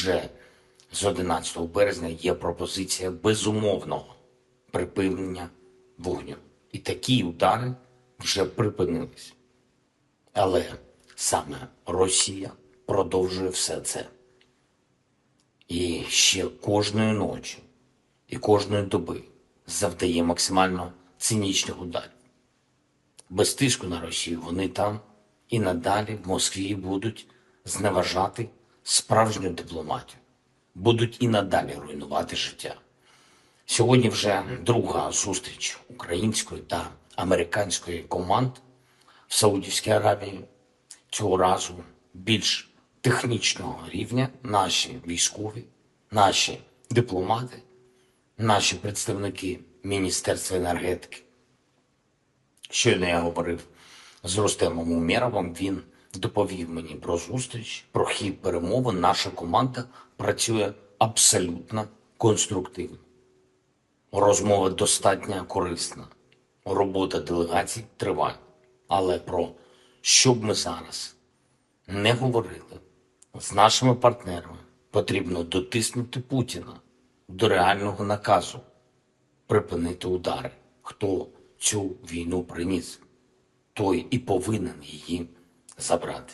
вже з 11 березня є пропозиція безумовного припинення вогню. І такі удари вже припинились. Але саме Росія продовжує все це. І ще кожної ночі і кожної доби завдає максимально цинічних ударів. Без тиску на Росію вони там і надалі в Москві будуть зневажати справжню дипломатію, будуть і надалі руйнувати життя. Сьогодні вже друга зустріч української та американської команд в Саудівській Аравії. Цього разу більш технічного рівня наші військові, наші дипломати, наші представники Міністерства енергетики. Щойно я говорив з Рустемом Умєровим, він доповів мені про зустріч, про хід перемовин. Наша команда працює абсолютно конструктивно. Розмова достатньо корисна. Робота делегацій триває. Але про що б ми зараз не говорили з нашими партнерами, потрібно дотиснути Путіна до реального наказу припинити удари. Хто цю війну приніс, той і повинен її забрати.